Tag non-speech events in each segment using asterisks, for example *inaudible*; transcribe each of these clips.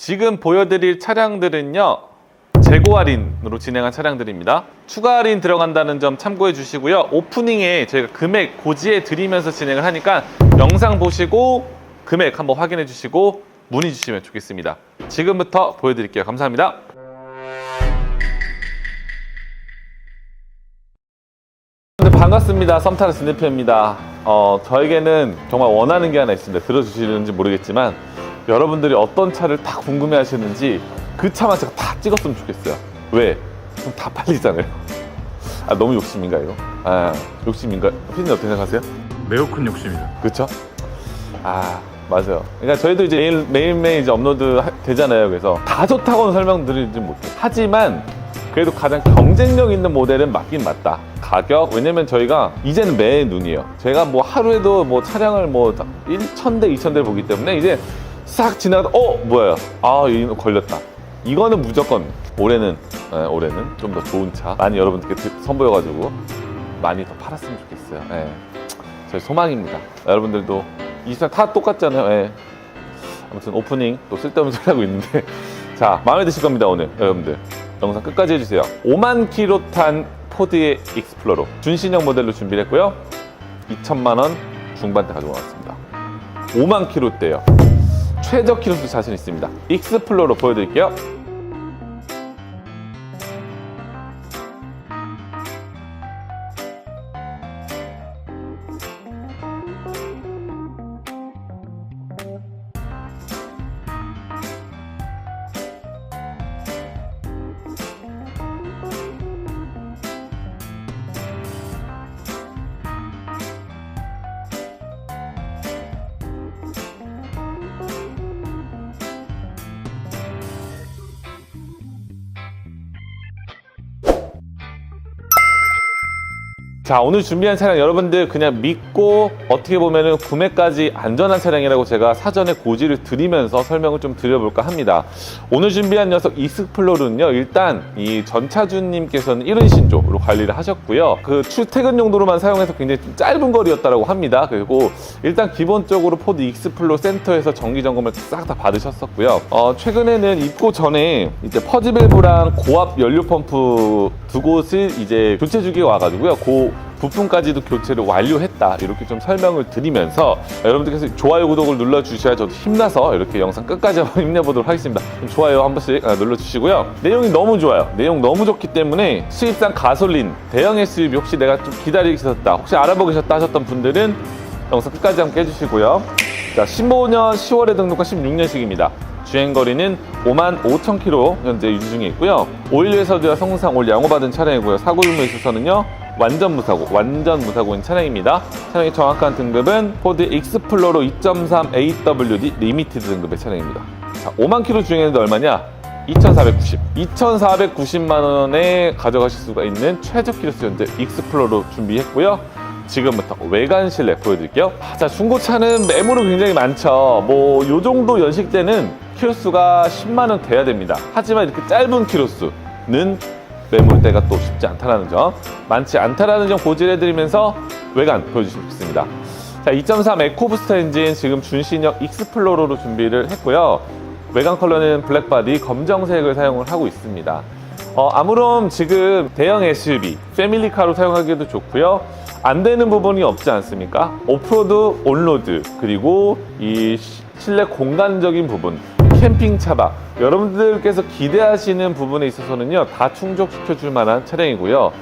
지금 보여드릴 차량들은요 재고 할인으로 진행한 차량들입니다. 추가 할인 들어간다는 점 참고해 주시고요. 오프닝에 저희가 금액 고지해 드리면서 진행을 하니까 영상 보시고 금액 한번 확인해 주시고 문의 주시면 좋겠습니다. 지금부터 보여드릴게요. 감사합니다. 네, 반갑습니다. 썸타는 스니프입니다. 어, 저에게는 정말 원하는 게 하나 있습니다. 들어주시는지 모르겠지만 여러분들이 어떤 차를 다 궁금해 하시는지 그 차만 제가 다 찍었으면 좋겠어요. 왜? 그럼 다 팔리잖아요. 아, 너무 욕심인가, 이거? 아, 욕심인가? 피디님 어떻게 생각하세요? 매우 큰 욕심이죠. 그렇죠? 아 맞아요. 그러니까 저희도 이제 매일 매일매일 이제 업로드 하- 되잖아요. 그래서 다 좋다고는 설명드리지 못해. 하지만 그래도 가장 경쟁력 있는 모델은 맞긴 맞다. 가격 왜냐면 저희가 이제는 매의 눈이에요. 제가 뭐 하루에도 뭐 차량을 뭐 1,000대, 2,000대 보기 때문에 이제 싹 지나가다 어 뭐야? 아 이거 걸렸다. 이거는 무조건 올해는 예, 올해는 좀 더 좋은 차 많이 여러분들께 드- 선보여가지고 많이 더 팔았으면 좋겠어요. 예. 저희 소망입니다. 여러분들도 24, 다 똑같잖아요. 예. 아무튼 오프닝 또 쓸데없는 소리 하고 있는데 *laughs* 자 마음에 드실 겁니다 오늘 여러분들 영상 끝까지 해주세요 5만 킬로 탄 포드의 익스플로러 준신형 모델로 준비를 했고요 2천만 원 중반대 가지고 나왔습니다 5만 킬로대요 최저 킬로수 자신 있습니다. 익스플로러 보여드릴게요 자 오늘 준비한 차량 여러분들 그냥 믿고 어떻게 보면은 구매까지 안전한 차량이라고 제가 사전에 고지를 드리면서 설명을 좀 드려볼까 합니다. 오늘 준비한 녀석 익스플로르는요 일단 이 전차주님께서는 1은 신조로 관리를 하셨고요. 그 출퇴근 용도로만 사용해서 굉장히 좀 짧은 거리였다고 합니다. 그리고 일단 기본적으로 포드 익스플로 센터에서 정기 점검을 싹 다 받으셨었고요. 어, 최근에는 입고 전에 이제 퍼지 밸브랑 고압 연료 펌프 두 곳을 이제 교체 주기가 와가지고요. 그 부품까지도 교체를 완료했다 이렇게 좀 설명을 드리면서 여러분들께서 좋아요 구독을 눌러주셔야 저도 힘나서 이렇게 영상 끝까지 한번 *laughs* 힘내보도록 하겠습니다 좋아요 한 번씩 아, 눌러주시고요 내용이 너무 좋아요 내용 너무 좋기 때문에 수입산 가솔린 대형 SUV 혹시 내가 좀 기다리셨다 혹시 알아보고 계셨다 하셨던 분들은 영상 끝까지 함께 해주시고요 자 15년 10월에 등록한 16년식입니다 주행거리는 5만 5천 킬로 현재 유지 중에 있고요. 오일 회사도와 성상 올 양호받은 차량이고요. 사고 유무에 있어서는요. 완전 무사고, 완전 무사고인 차량입니다. 차량의 정확한 등급은 포드 익스플로러 2.3 AWD 리미티드 등급의 차량입니다. 자, 5만 킬로 주행했는데 얼마냐? 2,490. 2,490만 원에 가져가실 수가 있는 최저 키로수 현재 익스플로러 준비했고요. 지금부터 외관 실내 보여드릴게요. 아, 자, 중고차는 매물은 굉장히 많죠. 뭐, 요 정도 연식 때는 키로수가 10만 원 돼야 됩니다. 하지만 이렇게 짧은 키로수는 매물대가 또 쉽지 않다는 점, 많지 않다는 점 고지해드리면서 외관 보여주시겠습니다. 자, 2.3 에코부스터 엔진 지금 준신형 익스플로러로 준비를 했고요. 외관 컬러는 블랙바디 검정색을 사용을 하고 있습니다. 어, 아무런 지금 대형 SUV, 패밀리카로 사용하기도 좋고요. 안 되는 부분이 없지 않습니까? 오프로드, 온로드, 그리고 이 시- 실내 공간적인 부분, 캠핑 차박, 여러분들께서 기대하시는 부분에 있어서는요, 다 충족시켜 줄 만한 차량이고요.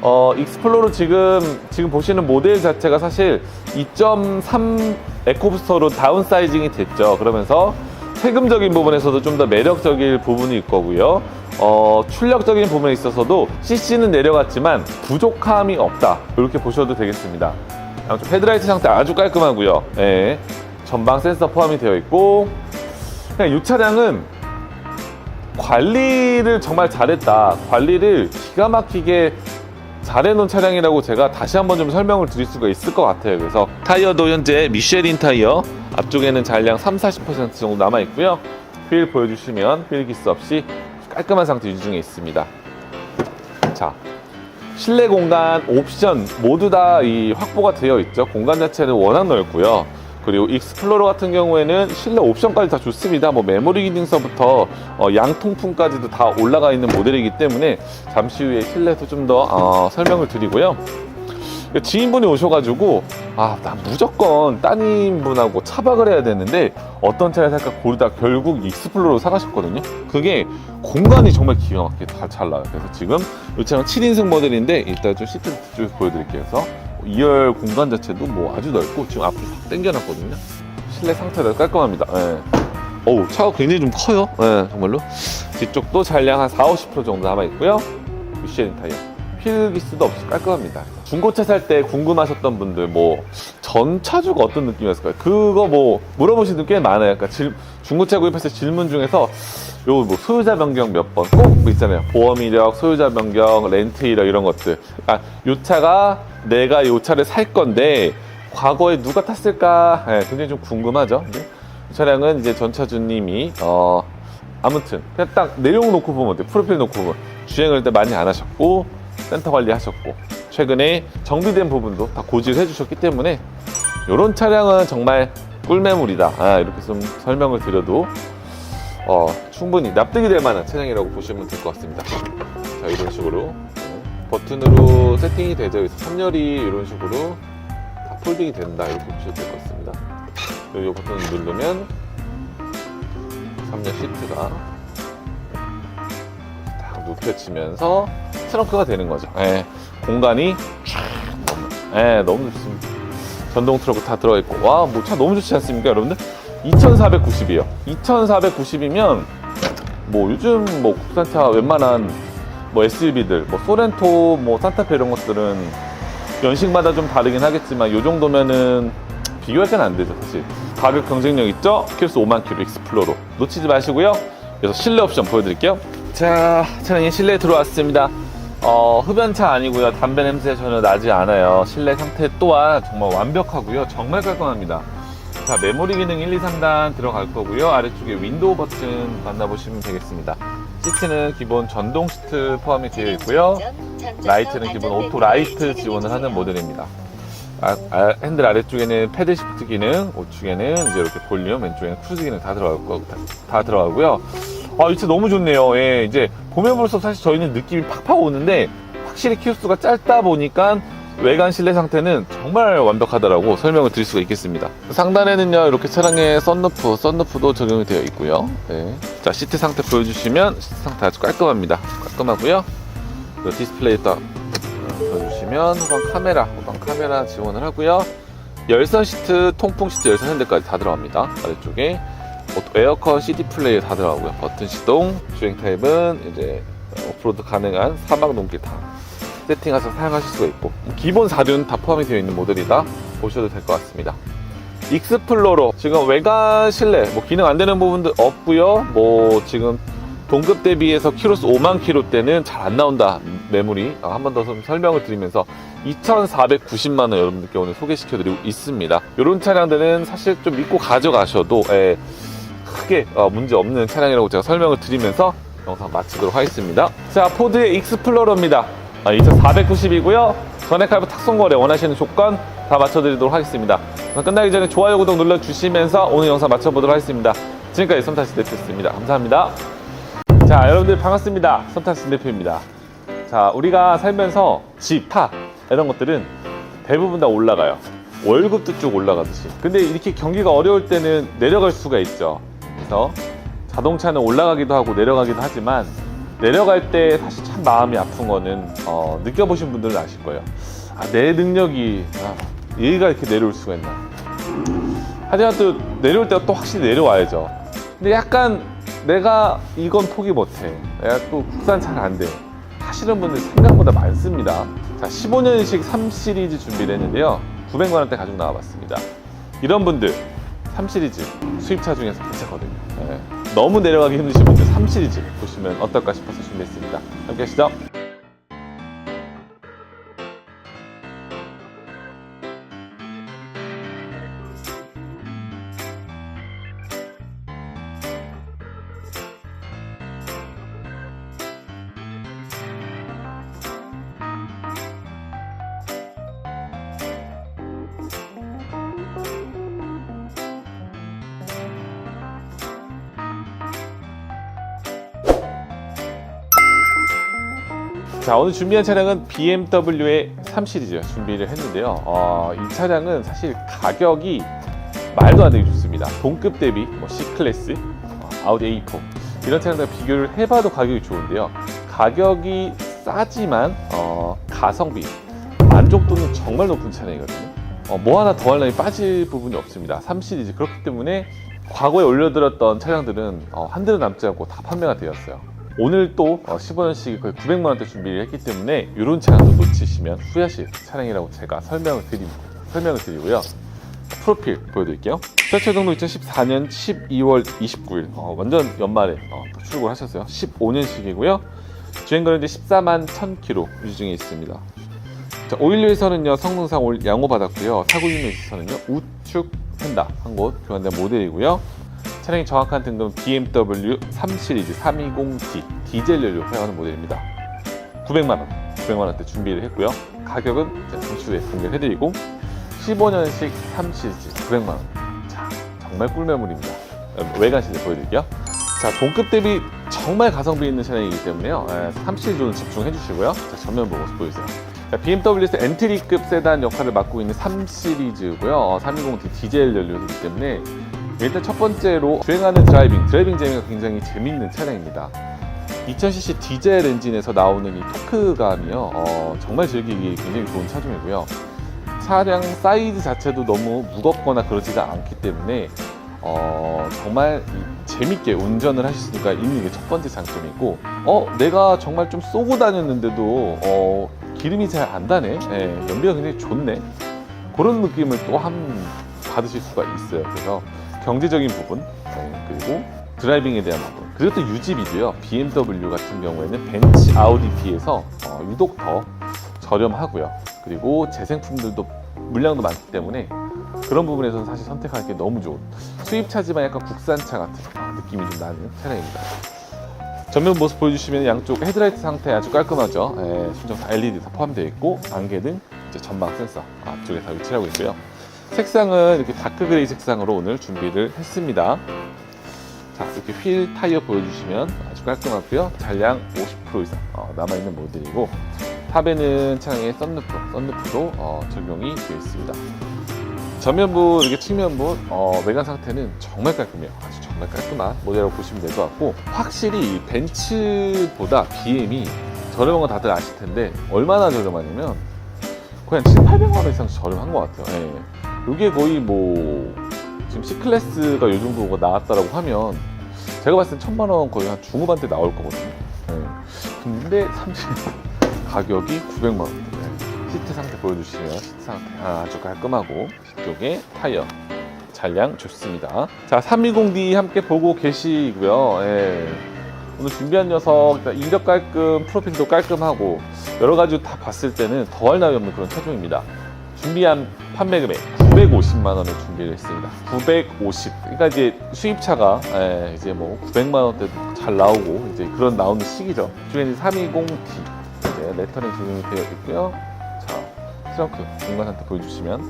어, 익스플로러 지금, 지금 보시는 모델 자체가 사실 2.3 에코부스터로 다운사이징이 됐죠. 그러면서 세금적인 부분에서도 좀 더 매력적일 부분이 있 거고요. 어, 출력적인 부분에 있어서도 CC는 내려갔지만 부족함이 없다. 이렇게 보셔도 되겠습니다. 헤드라이트 상태 아주 깔끔하고요. 예. 전방 센서 포함이 되어 있고 그냥 이 차량은 관리를 정말 잘했다. 관리를 기가 막히게 잘해놓은 차량이라고 제가 다시 한번 좀 설명을 드릴 수가 있을 것 같아요. 그래서 타이어도 현재 미쉐린 타이어 앞쪽에는 잔량 3, 40% 정도 남아 있고요. 휠 보여주시면 휠 기스 없이 깔끔한 상태 유지 중에 있습니다. 자, 실내 공간 옵션 모두 다 이 확보가 되어 있죠. 공간 자체는 워낙 넓고요. 그리고 익스플로러 같은 경우에는 실내 옵션까지 다 좋습니다. 뭐 메모리 기능서부터 어, 양통풍까지도 다 올라가 있는 모델이기 때문에 잠시 후에 실내에서 좀더 어, 설명을 드리고요. 지인분이 오셔가지고 아 나 무조건 따님분하고 차박을 해야 되는데 어떤 차를 살까 고르다 결국 익스플로러 사가셨거든요 그게 공간이 정말 기가 막히게 잘, 잘 나와요 그래서 지금 이 차는 7인승 모델인데 일단 좀 시트 쭉 보여드릴게요 그래서 2열 공간 자체도 뭐 아주 넓고 지금 앞으로 확 당겨놨거든요 실내 상태도 깔끔합니다 예. 어우 차가 굉장히 좀 커요 예, 정말로 뒤쪽도 잔량 한 4, 50% 정도 남아있고요 미쉐린 타이어 필기스도 없이 깔끔합니다. 중고차 살 때 궁금하셨던 분들 뭐 전차주가 어떤 느낌이었을까요? 그거 뭐 물어보시는 분꽤 많아요. 그러니까 질- 중고차 구입했을 때 질문 중에서 요뭐 소유자 변경 몇 번꼭뭐 있잖아요. 보험 이력, 소유자 변경, 렌트 이력 이런 것들. 아, 요 차가 내가 요 차를 살 건데 과거에 누가 탔을까? 예, 굉장히 좀 궁금하죠. 네. 이 차량은 이제 전차주님이 어 아무튼 그냥 딱 내용 놓고 보면 돼요. 프로필 놓고 보면 주행을 일단 많이 안 하셨고 센터 관리 하셨고 최근에 정비된 부분도 다 고지를 해주셨기 때문에 이런 차량은 정말 꿀매물이다. 아, 이렇게 좀 설명을 드려도 어, 충분히 납득이 될 만한 차량이라고 보시면 될 것 같습니다. 자 이런 식으로 네, 버튼으로 세팅이 되어 있어 3열이 이런 식으로 다 폴딩이 된다 이렇게 보셔도 될것 같습니다. 이 버튼을 누르면 3열 시트가 딱 눕혀지면서 트렁크가 되는 거죠. 예, 공간이 쫙 예, 너무 좋습니다. 전동 트렁크 다 들어있고 와, 뭐 차 너무 좋지 않습니까, 여러분들? 2,490이요. 2,490이면 뭐 요즘 뭐 국산차 웬만한 뭐 SUV들, 뭐 소렌토, 뭐 산타페 이런 것들은 연식마다 좀 다르긴 하겠지만 요 정도면은 비교할 건안 되죠, 사실. 가격 경쟁력 있죠? 키로수 5만 킬로 익스플로로 놓치지 마시고요. 그래서 실내 옵션 보여드릴게요. 자, 차량이 실내에 들어왔습니다. 어, 흡연차 아니고요. 담배 냄새 전혀 나지 않아요. 실내 상태 또한 정말 완벽하고요. 정말 깔끔합니다. 자, 메모리 기능 1, 2, 3단 들어갈 거고요. 아래쪽에 윈도우 버튼 만나보시면 되겠습니다. 시트는 기본 전동 시트 포함이 되어 있고요. 라이트는 기본 오토 라이트 지원을 하는 모델입니다. 아, 아, 핸들 아래쪽에는 패드 시프트 기능, 우측에는 이제 이렇게 볼륨, 왼쪽에는 크루즈 기능 다 들어갈 거, 다, 다 들어가고요. 아, 이 차 너무 좋네요. 예, 이제 보면 볼수록 사실 저희는 느낌이 팍팍 오는데 확실히 키로수가 짧다 보니까 외관 실내 상태는 정말 완벽하다라고 설명을 드릴 수가 있겠습니다. 상단에는요, 이렇게 차량에 썬루프, 썬루프도 적용이 되어 있고요. 네. 자, 시트 상태 보여주시면 시트 상태 아주 깔끔합니다. 깔끔하고요. 그 디스플레이 딱 보여주시면 후방 카메라, 후방 카메라 지원을 하고요. 열선 시트, 통풍 시트, 열선 핸들까지 다 들어갑니다. 아래쪽에 오토- 에어컨 CD 플레이 다 들어가고요. 버튼 시동, 주행 타입은 이제 오프로드 가능한 사막 농기 다 세팅해서 사용하실 수가 있고 기본 사륜 다 포함이 되어 있는 모델이다 보셔도 될 것 같습니다. 익스플로러 지금 외관 실내 뭐 기능 안 되는 부분도 없고요. 뭐 지금 동급 대비해서 키로수 5만 킬로 때는 잘 안 나온다 매물이 한 번 더 설명을 드리면서 2,490만 원 여러분들께 오늘 소개시켜드리고 있습니다. 이런 차량들은 사실 좀 믿고 가져가셔도 예, 크게 어, 문제 없는 차량이라고 제가 설명을 드리면서 영상 마치도록 하겠습니다. 자 포드의 익스플로러입니다. 2,490이고요. 전액 할부 탁송 거래 원하시는 조건 다 맞춰드리도록 하겠습니다. 끝나기 전에 좋아요 구독 눌러주시면서 오늘 영상 마쳐보도록 하겠습니다. 지금까지 썸타시 대표였습니다. 감사합니다. 자, 여러분들 반갑습니다. 선타스 대표입니다. 자, 우리가 살면서 집, 타 이런 것들은 대부분 다 올라가요. 월급도 쭉 올라가듯이. 근데 이렇게 경기가 어려울 때는 내려갈 수가 있죠. 그래서 자동차는 올라가기도 하고 내려가기도 하지만 내려갈 때 사실 참 마음이 아픈 거는 어, 느껴보신 분들은 아실 거예요. 아, 내 능력이 아, 얘가 이렇게 내려올 수가 있나. 하지만 또 내려올 때가 또 확실히 내려와야죠. 근데 약간 내가 이건 포기 못해. 내가 또 국산 잘 안 돼. 하시는 분들 생각보다 많습니다. 자, 15년식 3 시리즈 준비를 했는데요. 900만 원대 가지고 나와봤습니다. 이런 분들 3 시리즈 수입차 중에서 괜찮거든요. 네. 너무 내려가기 힘드신 분들 3 시리즈 보시면 어떨까 싶어서 준비했습니다. 함께 하시죠. 자 오늘 준비한 차량은 BMW의 3 시리즈 준비를 했는데요. 어, 이 차량은 사실 가격이 말도 안 되게 좋습니다. 동급 대비 뭐 C 클래스, 어, 아우디 A4 이런 차량들 비교를 해봐도 가격이 좋은데요. 가격이 싸지만 어, 가성비 만족도는 정말 높은 차량이거든요. 어, 뭐 하나 더 하려니 빠질 부분이 없습니다. 3 시리즈 그렇기 때문에 과거에 올려드렸던 차량들은 어, 한 대도 남지 않고 다 판매가 되었어요. 오늘 또 어, 15년씩 거의 900만 원대 준비를 했기 때문에 이런 차량도 놓치시면 후회하실 차량이라고 제가 설명을 드리 설명을 드리고요. 프로필 보여드릴게요. 최초등록 2014년 12월 29일 어, 완전 연말에 어, 또 출고를 하셨어요. 15년식이고요. 주행거리 이제 14만 1000km 유지 중에 있습니다. 자, 오일류에서는요 성능상 올 양호 받았고요. 사고유에서는요 우측 펜다 한 곳 교환된 모델이고요. 차량의 정확한 등급은 BMW 3 시리즈 320D 디젤 연료 사용하는 모델입니다. 900만 원, 900만 원대 준비를 했고요. 가격은 잠시 후에 공개를 해드리고 15년식 3 시리즈 900만 원. 자, 정말 꿀매물입니다. 어, 외관 시대 보여드릴게요. 자, 동급 대비 정말 가성비 있는 차량이기 때문에요. 3 시리즈는 집중해 주시고요. 자, 전면 보고 보여주세요. 자, BMW에서 엔트리급 세단 역할을 맡고 있는 3 시리즈고요. 어, 320D 디젤 연료이기 때문에 일단 첫 번째로 주행하는 드라이빙, 드라이빙 재미가 굉장히 재밌는 차량입니다. 2000cc 디젤 엔진에서 나오는 이 토크감이요, 어, 정말 즐기기 굉장히 좋은 차종이고요. 차량 사이즈 자체도 너무 무겁거나 그러지가 않기 때문에 어, 정말 이 재밌게 운전을 하실 수가 있는 게 첫 번째 장점이고, 어, 내가 정말 좀 쏘고 다녔는데도 어, 기름이 잘 안 다네, 예, 연비가 굉장히 좋네. 그런 느낌을 또 한 받으실 수가 있어요. 그래서 경제적인 부분, 네, 그리고 드라이빙에 대한 부분, 그리고 또 유지비도요. BMW 같은 경우에는 벤츠 아우디 비해서 어, 유독 더 저렴하고요. 그리고 재생품들도 물량도 많기 때문에 그런 부분에서는 사실 선택하기 너무 좋은 수입차지만 약간 국산차 같은 어, 느낌이 좀 나는 차량입니다. 전면 모습 보여주시면 양쪽 헤드라이트 상태 아주 깔끔하죠. 예, 순정 다 LED 다 포함되어 있고 안개등, 전방 센서 앞쪽에 다 위치하고 있고요. 색상은 이렇게 다크 그레이 색상으로 오늘 준비를 했습니다. 자, 이렇게 휠 타이어 보여주시면 아주 깔끔하고요. 잔량 50% 이상 어, 남아있는 모델이고 탑에는 차량의 썬루프, 썬루프도 어, 적용이 되어 있습니다. 전면부, 이렇게 측면부 어, 외관 상태는 정말 깔끔해요. 아주 정말 깔끔한 모델이라고 보시면 될 것 같고 확실히 이 벤츠보다 BM이 저렴한 거 다들 아실 텐데 얼마나 저렴하냐면 한 7, 800만 원 이상 저렴한 것 같아요. 예. 이게 거의 뭐 지금 C 클래스가 요 정도가 나왔다라고 하면 제가 봤을 땐 천만 원 거의 한 중후반대 나올 거거든요. 예. 근데 30 *laughs* 가격이 900만 원. 예. 시트 상태 보여주시면 시트 상태 아주 깔끔하고 뒤쪽에 타이어 잔량 좋습니다. 자 320D 함께 보고 계시고요. 예. 오늘 준비한 녀석 이력 깔끔, 프로필도 깔끔하고 여러 가지 다 봤을 때는 더할 나위 없는 그런 차종입니다. 준비한 판매 금액 950만 원을 준비를 했습니다. 950. 그러니까 이제 수입차가 예, 이제 뭐 900만 원대도 잘 나오고 이제 그런 나오는 시기죠. 중에는 320D 이제 레터링 적용이 되어 있고요. 자 트렁크 공간 상태 보여주시면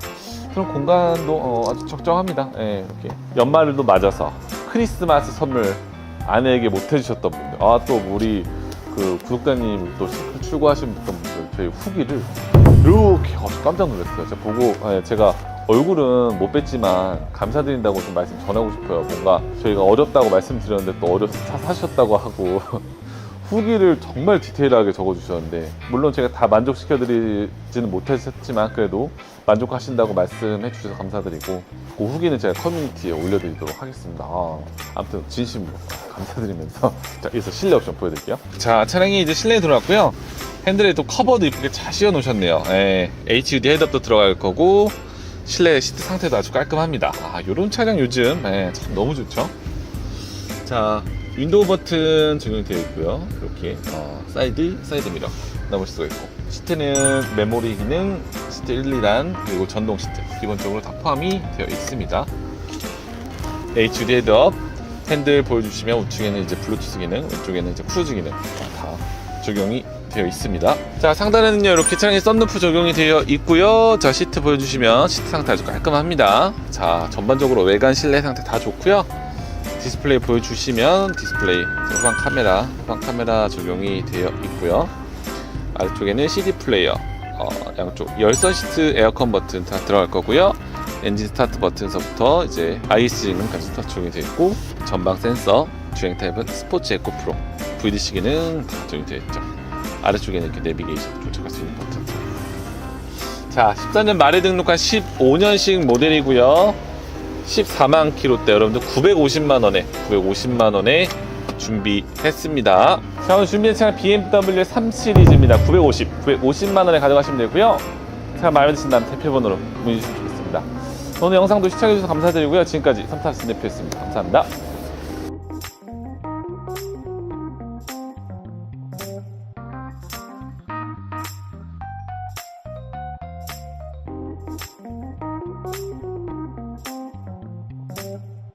트렁크 공간도 어, 아주 적정합니다. 예, 이렇게 연말도 맞아서 크리스마스 선물 아내에게 못 해주셨던 분들, 아또 우리 그 구독자님 또 출고하신 분들 저희 후기를 이렇게 어, 깜짝 놀랐어요. 제가 보고 예, 제가 얼굴은 못 뵀지만 감사드린다고 좀 말씀 전하고 싶어요. 뭔가 저희가 어렵다고 말씀드렸는데 또 어려서 차 사셨다고 하고 *laughs* 후기를 정말 디테일하게 적어주셨는데 물론 제가 다 만족시켜드리지는 못했지만 그래도 만족하신다고 말씀해 주셔서 감사드리고 그 후기는 제가 커뮤니티에 올려드리도록 하겠습니다. 아, 아무튼 진심으로 감사드리면서 *laughs* 자 여기서 실내 옵션 보여드릴게요. 자 차량이 이제 실내에 들어왔고요. 핸들에 또 커버도 이쁘게 잘 씌워 놓으셨네요. 예, HUD 헤드업도 들어갈 거고 실내 시트 상태도 아주 깔끔합니다. 아 요런 차량 요즘 예, 참 너무 좋죠. 자 윈도우 버튼 적용이 되어 있고요. 이렇게 어, 사이드 사이드 미러 나볼 수가 있고 시트는 메모리 기능, 시트 1, 2단 그리고 전동 시트 기본적으로 다 포함이 되어 있습니다. HUD 헤드업 핸들 보여주시면 우측에는 이제 블루투스 기능, 왼쪽에는 이제 크루즈 기능 다 적용이 되어 있습니다. 자 상단에는요 이렇게 차량에 썬루프 적용이 되어 있고요. 자 시트 보여주시면 시트 상태 아주 깔끔합니다. 자 전반적으로 외관 실내 상태 다 좋고요. 디스플레이 보여주시면 디스플레이 후방 카메라 후방 카메라 적용이 되어 있고요 아래쪽에는 CD 플레이어, 어, 양쪽 열선 시트 에어컨 버튼 다 들어갈 거고요. 엔진 스타트 버튼서부터 이제 IC 기능까지 다 적용이 되어 있고 전방 센서, 주행 타입은 스포츠 에코 프로, VDC 기능 다 적용이 되어 있죠. 아래쪽에는 이렇게 내비게이션 조작할 수 있는 버튼. 자, 14년 말에 등록한 15년식 모델이고요. 14만 킬로대 여러분들 950만 원에 950만 원에 준비했습니다. 자, 오늘 준비한 차량 BMW 3 시리즈입니다. 950, 950만 원에 가져가시면 되고요. 차 마음에 드신다면 대표번호로 문의 주시면 좋겠습니다. 오늘 영상도 시청해주셔서 감사드리고요. 지금까지 삼타스 대표였습니다. 감사합니다.